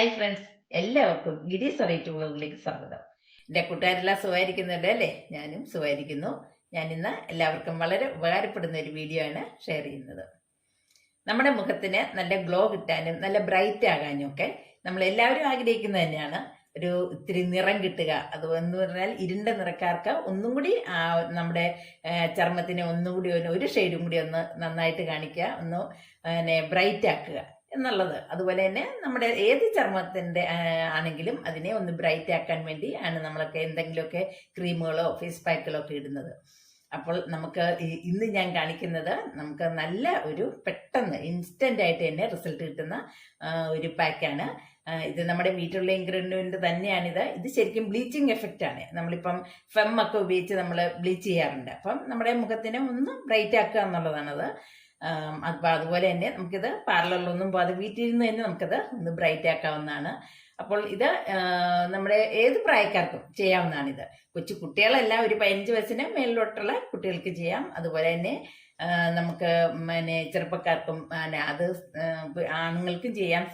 Hi friends എല്ലാവർക്കും ഗിഡി variety വ്ളോഗിലേക്ക് സ്വാഗതം. എന്റെ കൂട്ടുകാരെല്ലാം സുഖമായിരിക്കുന്നുണ്ട് അല്ലേ? ഞാനും സുഖമായിരിക്കുന്നു. ഞാൻ ഇന്ന് എല്ലാവർക്കും വളരെ ഉപകാരപ്പെടുന്ന ഒരു വീഡിയോ ആണ് ഷെയർ ചെയ്യുന്നത്. നമ്മുടെ മുഖത്തിന് നല്ല ഗ്ലോ കിട്ടാനും നല്ല ബ്രൈറ്റ് ആകാനും ഒക്കെ നമ്മൾ എല്ലാവരും ആഗ്രഹിക്കുന്നത് തന്നെയാണ്. ഒരു ഇത്തിരി നിറം കിട്ടുക. അത് എന്ന് പറഞ്ഞാൽ ഇരുണ്ട നിറക്കാർക്ക് ഒന്നും കൂടി നമ്മുടെ ചർമ്മത്തിന് ചർമ്മത്തിനെ ഒന്നും കൂടി ഒന്ന് ഒരു ഷെയ്ഡും കൂടി ഒന്ന് നന്നായിട്ട് കാണിക്കുക. ഒന്ന് പിന്നെ ബ്രൈറ്റ് ആക്കുക. എന്നുള്ളത്. അതുപോലെ തന്നെ നമ്മുടെ ഏത് ചർമ്മത്തിന്റെ ആണെങ്കിലും അതിനെ ഒന്ന് ബ്രൈറ്റ് ആക്കാൻ വേണ്ടി ആണ് നമ്മളൊക്കെ എന്തെങ്കിലുമൊക്കെ ക്രീമുകളോ ഫേസ് പാക്കുകളോ ഒക്കെ ഇടുന്നത്. അപ്പോൾ നമുക്ക് ഇന്ന് ഞാൻ കാണിക്കുന്നത് നമുക്ക് നല്ല ഒരു പെട്ടെന്ന് ഇൻസ്റ്റന്റ് ആയിട്ട് തന്നെ റിസൾട്ട് കിട്ടുന്ന ഒരു പാക്കാണ് ഇത് നമ്മുടെ വീട്ടിലുള്ള ഇൻഗ്രീഡിയന്റ് തന്നെയാണിത്. ഇത് ശരിക്കും ബ്ലീച്ചിങ് എഫക്റ്റ് ആണ്. നമ്മളിപ്പം ഫെം ഒക്കെ ഉപയോഗിച്ച് നമ്മൾ ബ്ലീച്ച് ചെയ്യാറുണ്ട്. അപ്പം നമ്മുടെ മുഖത്തിനെ ഒന്ന് ബ്രൈറ്റ് ആക്കുക എന്നുള്ളതാണത്. ആം, അപ്പം അതുപോലെ തന്നെ നമുക്കിത് പാർലറിലൊന്നും പോകാതെ വീട്ടിലിരുന്ന് തന്നെ നമുക്കത് ഒന്ന് ബ്രൈറ്റ് ആക്കാവുന്നതാണ്. അപ്പോൾ ഇത് നമ്മുടെ ഏത് പ്രായക്കാർക്കും ചെയ്യാവുന്നതാണിത്. കൊച്ചു കുട്ടികളെല്ലാം ഒരു പതിനഞ്ച് വയസ്സിന് മേലിലോട്ടുള്ള കുട്ടികൾക്ക് ചെയ്യാം. അതുപോലെ തന്നെ നമുക്ക് പിന്നെ ചെറുപ്പക്കാർക്കും അത് ആണുങ്ങൾക്കും ചെയ്യാം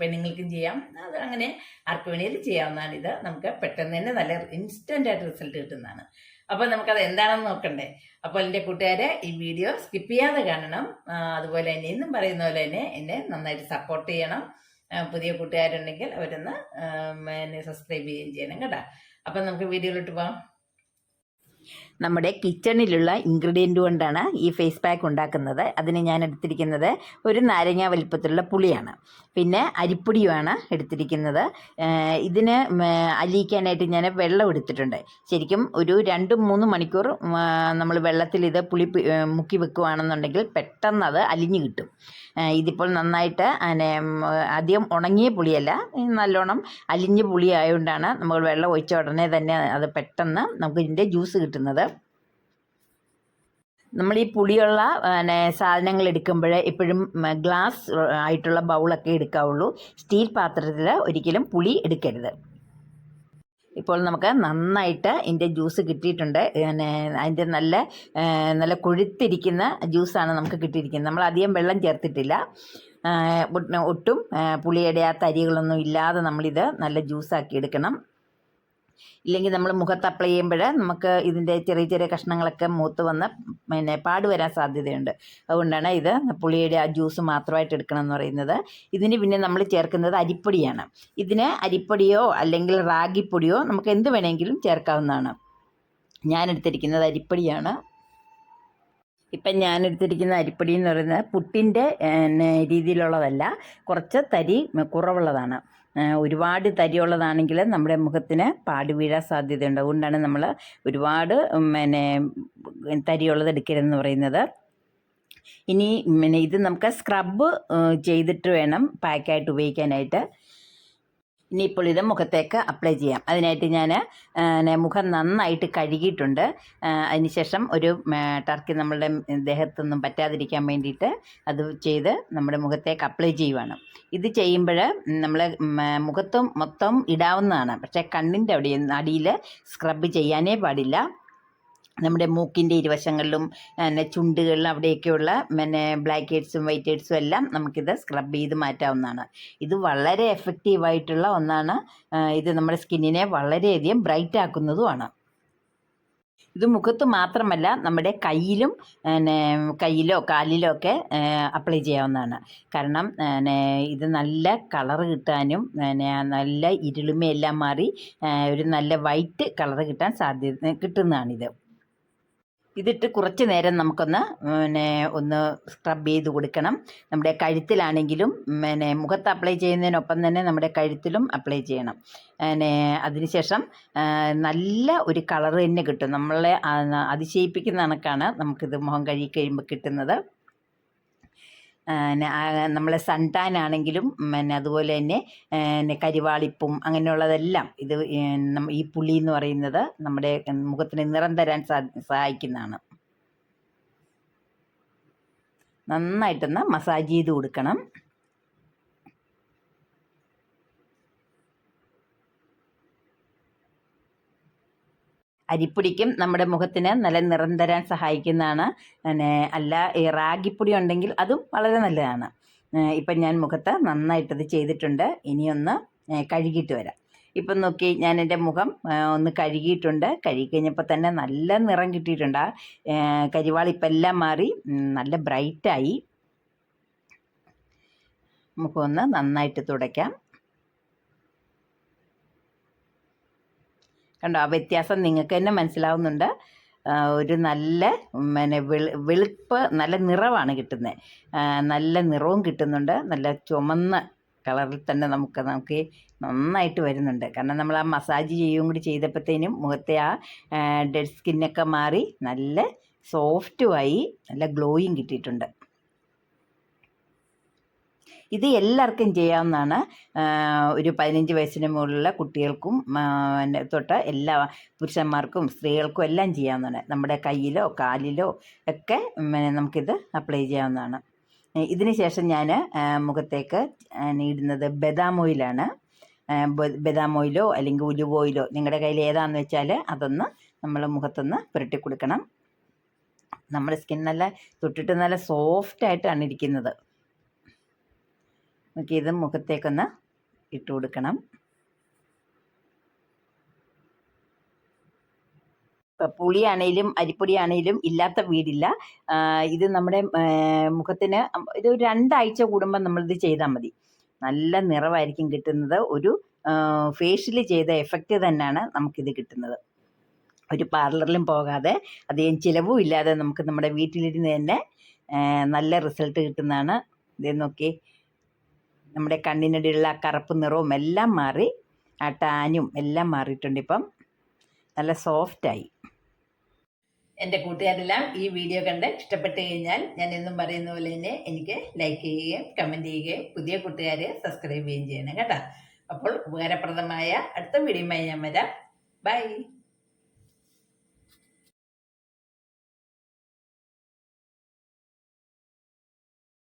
പെണ്ണുങ്ങൾക്കും ചെയ്യാം. അത് അങ്ങനെ ആർക്ക് വേണേലും ചെയ്യാവുന്നതാണ് ഇത് നമുക്ക് പെട്ടെന്ന് തന്നെ നല്ല ഇൻസ്റ്റന്റ് ആയിട്ട് റിസൾട്ട് കിട്ടുന്നതാണ്. അപ്പോൾ നമുക്കത് എന്താണെന്ന് നോക്കണ്ടേ? അപ്പോൾ എന്റെ കൂട്ടുകാരെ ഈ വീഡിയോ സ്കിപ്പ് ചെയ്യാതെ കാണണം. അതുപോലെ തന്നെ ഇന്നും പറയുന്ന പോലെ തന്നെ എന്നെ നന്നായിട്ട് സപ്പോർട്ട് ചെയ്യണം. പുതിയ കൂട്ടുകാരുണ്ടെങ്കിൽ അവരൊന്ന് സബ്സ്ക്രൈബ് ചെയ്യുകയും ചെയ്യണം കേട്ടോ. അപ്പം നമുക്ക് വീഡിയോയിലോട്ട് പോകാം നമ്മുടെ കിച്ചണിലുള്ള ഇൻഗ്രീഡിയന്റ് കൊണ്ടാണ് ഈ ഫേസ് പാക്ക് ഉണ്ടാക്കുന്നത്. അതിന് ഞാൻ എടുത്തിരിക്കുന്നത് ഒരു നാരങ്ങ വലിപ്പത്തിലുള്ള പുളിയാണ്. പിന്നെ അരിപ്പൊടിയുമാണ് എടുത്തിരിക്കുന്നത്. ഇതിന് അലിയിക്കാനായിട്ട് ഞാൻ വെള്ളം എടുത്തിട്ടുണ്ട്. ശരിക്കും ഒരു രണ്ട് മൂന്ന് മണിക്കൂർ നമ്മൾ വെള്ളത്തിൽ ഇത് പുളി മുക്കി വെക്കുകയാണെന്നുണ്ടെങ്കിൽ പെട്ടെന്ന് അത് അലിഞ്ഞു കിട്ടും. ഇതിപ്പോൾ നന്നായിട്ട് അധികം ഉണങ്ങിയ പുളിയല്ല. നല്ലോണം അലിഞ്ഞ പുളി ആയതുകൊണ്ടാണ് നമ്മൾ വെള്ളം ഒഴിച്ച ഉടനെ തന്നെ അത് പെട്ടെന്ന് നമുക്ക് ഇതിന്റെ ജ്യൂസ് കിട്ടുന്നത്. നമ്മൾ ഈ പുളിയുള്ള പിന്നെ സാധനങ്ങൾ എടുക്കുമ്പോൾ എപ്പോഴും ഗ്ലാസ് ആയിട്ടുള്ള ബൗളൊക്കെ എടുക്കാവുള്ളൂ. സ്റ്റീൽ പാത്രത്തിൽ ഒരിക്കലും പുളി എടുക്കരുത്. ഇപ്പോൾ നമുക്ക് നന്നായിട്ട് ഇതിന്റെ ജ്യൂസ് കിട്ടിയിട്ടുണ്ട്. പിന്നെ അതിന്റെ നല്ല നല്ല കൊഴുത്തിരിക്കുന്ന ജ്യൂസാണ് നമുക്ക് കിട്ടിയിരിക്കുന്നത്. നമ്മൾ അധികം വെള്ളം ചേർത്തിട്ടില്ല. ഒട്ടും പുളിയുടെ ആ തരികളൊന്നും ഇല്ലാതെ നമ്മളിത് നല്ല ജ്യൂസാക്കി എടുക്കണം. ഇല്ലെങ്കിൽ നമ്മൾ മുഖത്ത് അപ്ലൈ ചെയ്യുമ്പോൾ നമുക്ക് ഇതിന്റെ ചെറിയ ചെറിയ കഷ്ണങ്ങളൊക്കെ മൂത്ത് വന്ന് പിന്നെ പാട് വരാൻ സാധ്യതയുണ്ട്. അതുകൊണ്ടാണ് ഇത് പുളിയുടെ ആ ജ്യൂസ് മാത്രമായിട്ട് എടുക്കണം എന്ന് പറയുന്നത്. ഇതിന് പിന്നെ നമ്മൾ ചേർക്കുന്നത് അരിപ്പൊടിയാണ്. ഇതിന് അരിപ്പൊടിയോ അല്ലെങ്കിൽ റാഗിപ്പൊടിയോ നമുക്ക് എന്ത് വേണമെങ്കിലും ചേർക്കാവുന്നതാണ്. ഞാൻ എടുത്തിരിക്കുന്നത് അരിപ്പൊടിയാണ്. ഇപ്പം ഞാൻ എടുത്തിരിക്കുന്ന അരിപ്പൊടി എന്ന് പറയുന്നത് പുട്ടിന്റെ രീതിയിലുള്ളതല്ല. കുറച്ച് തരി കുറവുള്ളതാണ്. ഒരുപാട് തരിയുള്ളതാണെങ്കിൽ നമ്മുടെ മുഖത്തിന് പാട് വീഴാൻ സാധ്യതയുണ്ട്. അതുകൊണ്ടാണ് നമ്മൾ ഒരുപാട് പിന്നെ തരിയുള്ളത് എടുക്കരുതെന്ന് പറയുന്നത്. ഇനി പിന്നെ ഇത് നമുക്ക് സ്ക്രബ് ചെയ്തിട്ട് വേണം പാക്കായിട്ട് ഉപയോഗിക്കാനായിട്ട്. ഇനിയിപ്പോൾ ഇത് മുഖത്തേക്ക് അപ്ലൈ ചെയ്യാം. അതിനായിട്ട് ഞാൻ മുഖം നന്നായിട്ട് കഴുകിയിട്ടുണ്ട്. അതിനുശേഷം ഒരു ടർക്കി നമ്മളുടെ ദേഹത്തൊന്നും പറ്റാതിരിക്കാൻ വേണ്ടിയിട്ട് അത് ചെയ്ത് നമ്മുടെ മുഖത്തേക്ക് അപ്ലൈ ചെയ്യുവാണ്. ഇത് ചെയ്യുമ്പോൾ നമ്മൾ മുഖത്തും മൊത്തം ഇടാവുന്നതാണ്. പക്ഷേ കണ്ണിന്റെ അവിടെ അടിയിൽ സ്ക്രബ് ചെയ്യാനേ പാടില്ല. നമ്മുടെ മൂക്കിന്റെ ഇരുവശങ്ങളിലും പിന്നെ ചുണ്ടുകളിലും അവിടെയൊക്കെയുള്ള പിന്നെ ബ്ലാക്ക് ഹെഡ്സും വൈറ്റ് ഹെഡ്സും എല്ലാം നമുക്കിത് സ്ക്രബ് ചെയ്ത് മാറ്റാവുന്നതാണ്. ഇത് വളരെ എഫക്റ്റീവായിട്ടുള്ള ഒന്നാണ്. ഇത് നമ്മുടെ സ്കിന്നിനെ വളരെയധികം ബ്രൈറ്റ് ആക്കുന്നതുമാണ്. ഇത് മുഖത്ത് മാത്രമല്ല നമ്മുടെ കയ്യിലും പിന്നെ കയ്യിലോ കാലിലോ ഒക്കെ അപ്ലൈ ചെയ്യാവുന്നതാണ്. കാരണം പിന്നെ ഇത് നല്ല കളർ കിട്ടാനും പിന്നെ നല്ല ഇരുളിമയെല്ലാം മാറി ഒരു നല്ല വൈറ്റ് കളർ കിട്ടാൻ സാധ്യത കിട്ടുന്നതാണിത്. ഇതിട്ട് കുറച്ച് നേരം നമുക്കൊന്ന് പിന്നെ ഒന്ന് സ്ക്രബ് ചെയ്ത് കൊടുക്കണം. നമ്മുടെ കഴുത്തിലാണെങ്കിലും പിന്നെ മുഖത്ത് അപ്ലൈ ചെയ്യുന്നതിനൊപ്പം തന്നെ നമ്മുടെ കഴുത്തിലും അപ്ലൈ ചെയ്യണം. പിന്നെ അതിനുശേഷം നല്ല ഒരു കളർ തന്നെ കിട്ടും. നമ്മളെ അതിശയിപ്പിക്കുന്ന കണക്കാണ് നമുക്കിത് മുഖം കഴുകി കഴിയുമ്പോൾ കിട്ടുന്നത്. നമ്മൾ സൺ ടാൻ ആണെങ്കിലും പിന്നെ അതുപോലെ തന്നെ പിന്നെ കരിവാളിപ്പും അങ്ങനെയുള്ളതെല്ലാം ഇത് ഈ പുളി എന്ന് പറയുന്നത് നമ്മുടെ മുഖത്തിന് നിറം തരാൻ സഹായിക്കുന്നതാണ്. നന്നായിട്ടൊന്ന് മസാജ് ചെയ്ത് കൊടുക്കണം. അരിപ്പൊടിക്കും നമ്മുടെ മുഖത്തിന് നല്ല നിറം തരാൻ സഹായിക്കുന്നതാണ്. പിന്നെ അല്ല ഈ റാഗിപ്പൊടി ഉണ്ടെങ്കിൽ അതും വളരെ നല്ലതാണ്. ഇപ്പം ഞാൻ മുഖത്ത് നന്നായിട്ടത് ചെയ്തിട്ടുണ്ട്. ഇനിയൊന്ന് കഴുകിയിട്ട് വരാം. ഇപ്പം നോക്കി ഞാൻ എന്റെ മുഖം ഒന്ന് കഴുകിയിട്ടുണ്ട്. കഴുകി കഴിഞ്ഞപ്പോൾ തന്നെ നല്ല നിറം കിട്ടിയിട്ടുണ്ട്. ആ കരിവാളിപ്പം എല്ലാം മാറി നല്ല ബ്രൈറ്റായി. മുഖമൊന്ന് നന്നായിട്ട് തുടയ്ക്കാം. കണ്ടോ ആ വ്യത്യാസം നിങ്ങൾക്ക് തന്നെ മനസ്സിലാവുന്നുണ്ട്. ഒരു നല്ല പിന്നെ വെളു വെളുപ്പ് നല്ല നിറമാണ് കിട്ടുന്നത് നല്ല നിറവും കിട്ടുന്നുണ്ട്. നല്ല ചുമന്ന കളറിൽ തന്നെ നമുക്ക് നമുക്ക് നന്നായിട്ട് വരുന്നുണ്ട്. കാരണം നമ്മൾ ആ മസാജ് ചെയ്യുകയും കൂടി ചെയ്തപ്പോഴത്തേനും മുഖത്തെ ആ ഡെഡ് സ്കിന്നൊക്കെ മാറി നല്ല സോഫ്റ്റുമായി നല്ല ഗ്ലോയും കിട്ടിയിട്ടുണ്ട്. ഇത് എല്ലാവർക്കും ചെയ്യാവുന്നതാണ്. ഒരു പതിനഞ്ച് വയസ്സിന് മുകളിലുള്ള കുട്ടികൾക്കും തൊട്ട് എല്ലാ പുരുഷന്മാർക്കും സ്ത്രീകൾക്കും എല്ലാം ചെയ്യാവുന്നതാണ്. നമ്മുടെ കയ്യിലോ കാലിലോ ഒക്കെ നമുക്കിത് അപ്ലൈ ചെയ്യാവുന്നതാണ്. ഇതിന് ശേഷം ഞാൻ മുഖത്തേക്ക് ഇടുന്നത് ബദാം ഓയിലാണ് ബദാം ഓയിലോ അല്ലെങ്കിൽ ഉലുവ ഓയിലോ നിങ്ങളുടെ കയ്യിൽ ഏതാണെന്ന് വെച്ചാൽ അതൊന്ന് നമ്മൾ മുഖത്തൊന്ന് പുരട്ടി കൊടുക്കണം. നമ്മുടെ സ്കിൻ നല്ല തൊട്ടിട്ട് നല്ല സോഫ്റ്റ് ആയിട്ടാണ് ഇരിക്കുന്നത്. നമുക്ക് ഇത് മുഖത്തേക്കൊന്ന് ഇട്ട് കൊടുക്കണം. പുളിയാണേലും അരിപ്പൊടിയാണേലും ഇല്ലാത്ത വീടില്ല. ഇത് നമ്മുടെ മുഖത്തിന് ഇത് രണ്ടാഴ്ച കൂടുമ്പോൾ നമ്മളിത് ചെയ്താൽ മതി. നല്ല നിറവായിരിക്കും കിട്ടുന്നത്. ഒരു ഫേഷ്യൽ ചെയ്ത എഫക്റ്റ് തന്നെയാണ് നമുക്കിത് കിട്ടുന്നത്. ഒരു പാർലറിലും പോകാതെ അധികം ചിലവും ഇല്ലാതെ നമുക്ക് നമ്മുടെ വീട്ടിലിരുന്ന് തന്നെ നല്ല റിസൾട്ട് കിട്ടുന്നതാണ്. ഇത് നോക്കി നമ്മുടെ കണ്ണിനിടയിലുള്ള ആ കറുപ്പ് നിറവും എല്ലാം മാറി ആ ടാനും എല്ലാം മാറിയിട്ടുണ്ട് ഇപ്പം. നല്ല സോഫ്റ്റായി. എന്റെ കൂട്ടുകാരെല്ലാം ഈ വീഡിയോ കണ്ട് ഇഷ്ടപ്പെട്ട് കഴിഞ്ഞാൽ ഞാൻ എന്നും പറയുന്ന പോലെ തന്നെ എനിക്ക് ലൈക്ക് ചെയ്യുകയും കമന്റ് ചെയ്യുകയും പുതിയ കൂട്ടുകാർ സബ്സ്ക്രൈബ് ചെയ്യുകയും ചെയ്യണം കേട്ടോ. അപ്പോൾ ഉപകാരപ്രദമായ അടുത്ത വീഡിയോയുമായി ഞാൻ വരാം. ബൈ